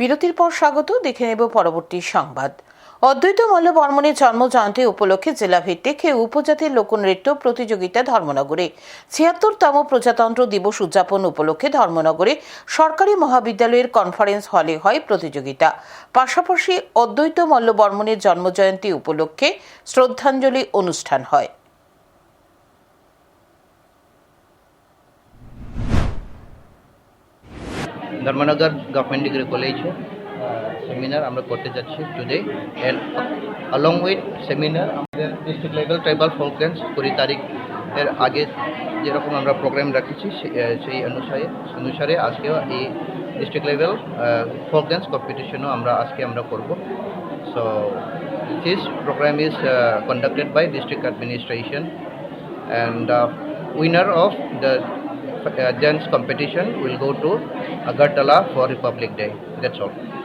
বিরতির পর স্বাগত, দেখে নেব পরবর্তী সংবাদ। অদ্বৈত মল্ল বর্মনের জন্ম জয়ন্তী উপলক্ষে জেলা ভিত্তিক এ উপজাতির লোকনৃত্য প্রতিযোগিতা ধর্মনগরে। ছিয়াত্তরতম প্রজাতন্ত্র দিবস উদযাপন উপলক্ষে ধর্মনগরে সরকারি মহাবিদ্যালয়ের কনফারেন্স হলে হয় প্রতিযোগিতা। পাশাপাশি অদ্বৈত মল্ল বর্মনের জন্মজয়ন্তী উপলক্ষে শ্রদ্ধাঞ্জলি অনুষ্ঠান হয়। ধর্মনগর গভর্নমেন্ট ডিগ্রি কলেজে সেমিনার আমরা করতে যাচ্ছি today and along with seminar আমাদের district level tribal folk dance কুড়ি তারিখ এর আগে যেরকম আমরা প্রোগ্রাম রাখেছি সেই অনুসারে অনুসারে আজকেও এই ডিস্ট্রিক্ট লেভেল ফোক ড্যান্স কম্পিটিশনও আমরা আজকে আমরা করব। So this program is conducted by district administration uh, winner of the dance competition will go to Agartala for Republic Day. That's all.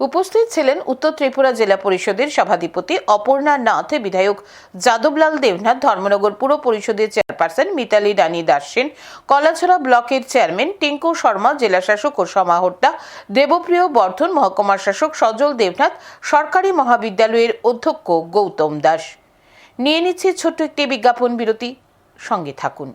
উপস্থিত ছিলেন উত্তর ত্রিপুরা জেলা পরিষদের সভাধিপতি অপর্ণা নাথ বিধায়ক যাদবলাল দেবনাথ, ধর্মনগর পুর পরিষদের চেয়ারপারসন মিতালি রানী দাস সেন, কলাছড়া ব্লকের চেয়ারম্যান টিঙ্কু শর্মা, জেলা শাসক ও সমাহর্তা দেবপ্রিয় বর্ধন মহকুমার শাসক সজল দেবনাথ, সরকারি মহাবিদ্যালয়ের অধ্যক্ষ গৌতম দাস। নিয়ে নিচ্ছে ছোট্ট একটি বিজ্ঞাপন বিরতি, সঙ্গে থাকুন।